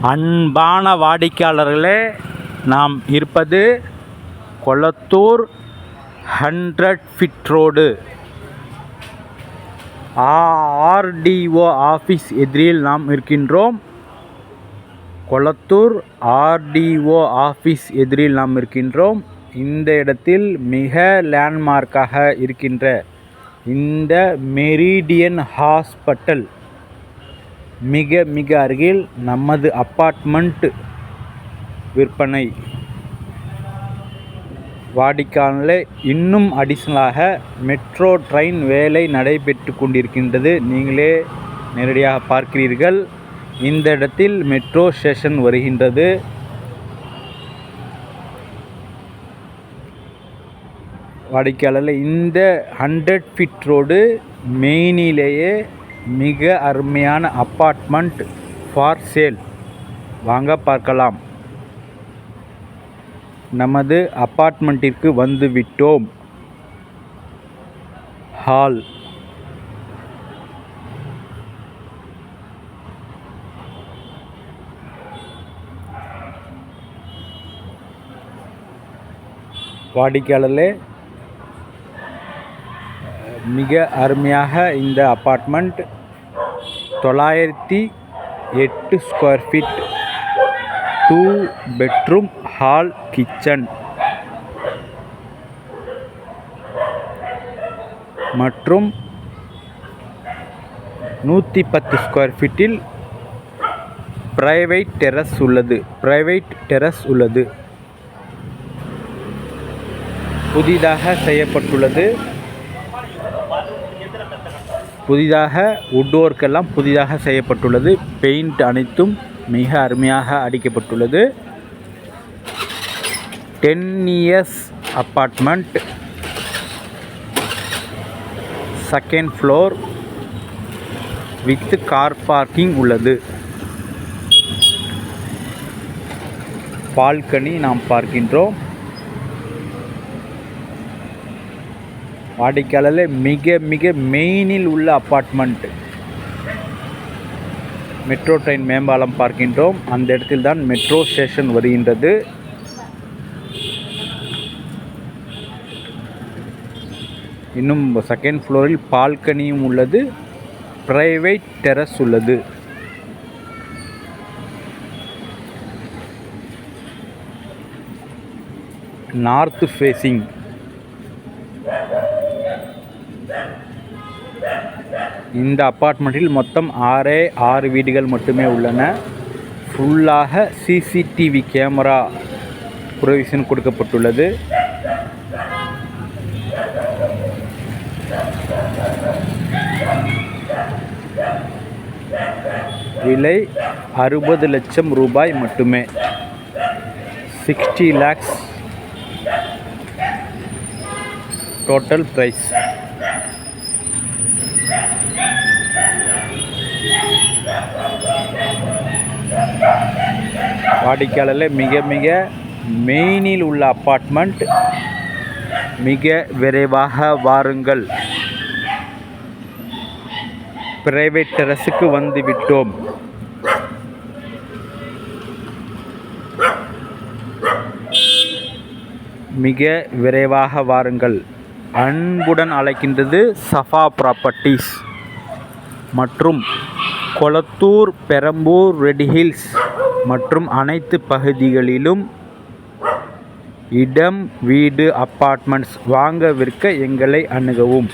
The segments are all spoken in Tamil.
அன்பான வாடிக்கையாளர்களே நாம் இருப்பது Kolathur hundred feet road. RTO office எதிரில் நாம் இருக்கின்றோம். கொளத்தூர் ஆர்டிஓ ஆஃபீஸ் எதிரில் நாம் இருக்கின்றோம். இந்த இடத்தில் மிக லேண்ட்மார்க்காக இருக்கின்ற இந்த மெரிடியன் ஹாஸ்பிட்டல் மிக மிக அருகில் நமது அப்பார்ட்மெண்ட் விற்பனை. வாடிக்கானில் இன்னும் அடிஷ்னலாக மெட்ரோ ட்ரெயின் வேலை நடைபெற்று கொண்டிருக்கின்றது. நீங்களே நேரடியாக பார்க்கிறீர்கள். இந்த இடத்தில் மெட்ரோ ஸ்டேஷன் வருகின்றது. வாடிக்கையாளரில் இந்த ஹண்ட்ரட் ஃபிட் ரோடு மெயினிலேயே மிக அருமையான அப்பார்ட்மெண்ட் ஃபார் சேல். வாங்க பார்க்கலாம். நமது அப்பார்ட்மெண்ட்டிற்கு வந்துவிட்டோம் ஹால். வாடிக்கையாளர்களே மிக அருமையாக இந்த அப்பார்ட்மெண்ட் தொள்ளாயிரத்தி எட்டு square feet two bedroom hall kitchen. மற்றும் நூற்றி பத்து ஸ்கொயர் ஃபீட்டில் ப்ரைவேட் டெரஸ் உள்ளது. ப்ரைவேட் டெரஸ் உள்ளது. புதிதாக செய்யப்பட்டுள்ளது. புதிதாக உட்வொர்க் எல்லாம் புதிதாக செய்யப்பட்டுள்ளது. பெயிண்ட் அனைத்தும் மிக அருமையாக அடிக்கப்பட்டுள்ளது. Ten years apartment second floor with car parking உள்ளது. பால்கனி நாம் பார்க்கின்றோம். வாடிக்கையாளர்களே மிக மிக மெயினில் உள்ள அப்பார்ட்மெண்ட்டு மெட்ரோ ட்ரெயின் மேம்பாலம் பார்க்கின்றோம். அந்த இடத்தில் தான் மெட்ரோ ஸ்டேஷன் வருகின்றது. இன்னும் செகண்ட் ஃப்ளோரில் பால்கனியும் உள்ளது. பிரைவேட் டெரஸ் உள்ளது. நார்த் ஃபேஸிங் இந்த அப்பார்ட்மெண்ட்டில் மொத்தம் ஆறே ஆறு வீடுகள் மட்டுமே உள்ளன. ஃபுல்லாக சிசிடிவி கேமரா ப்ரொவிஷன் கொடுக்கப்பட்டுள்ளது. விலை அறுபது லட்சம் ரூபாய் மட்டுமே. சிக்ஸ்டி லேக்ஸ். Total price. வாடிக்கையாளரில் மிக மிக மெயினில் உள்ள அப்பார்ட்மெண்ட். மிக விரைவாக வாருங்கள். பிரைவேட் டெரஸுக்கு வந்து விட்டோம். மிக விரைவாக வாருங்கள். அன்புடன் அழைக்கின்றது சஃபா ப்ராப்பர்ட்டிஸ் மற்றும் கொளத்தூர் பெரம்பூர் ரெட் ஹில்ஸ். மற்றும் அனைத்து பகுதிகளிலும் இடம் வீடு அப்பார்ட்மெண்ட்ஸ் வாங்க விற்க எங்களை அணுகவும்.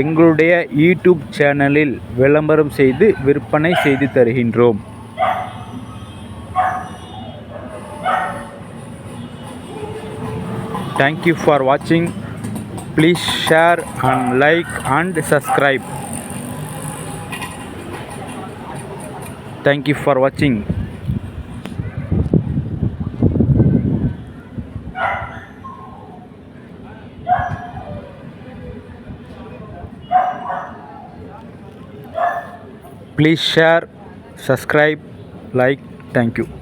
எங்களுடைய யூடியூப் சேனலில் விளம்பரம் செய்து விற்பனை செய்து தருகின்றோம். தேங்க்யூ ஃபார் வாட்சிங் please share and like and subscribe Thank you for watching. Please share, subscribe, like. Thank you.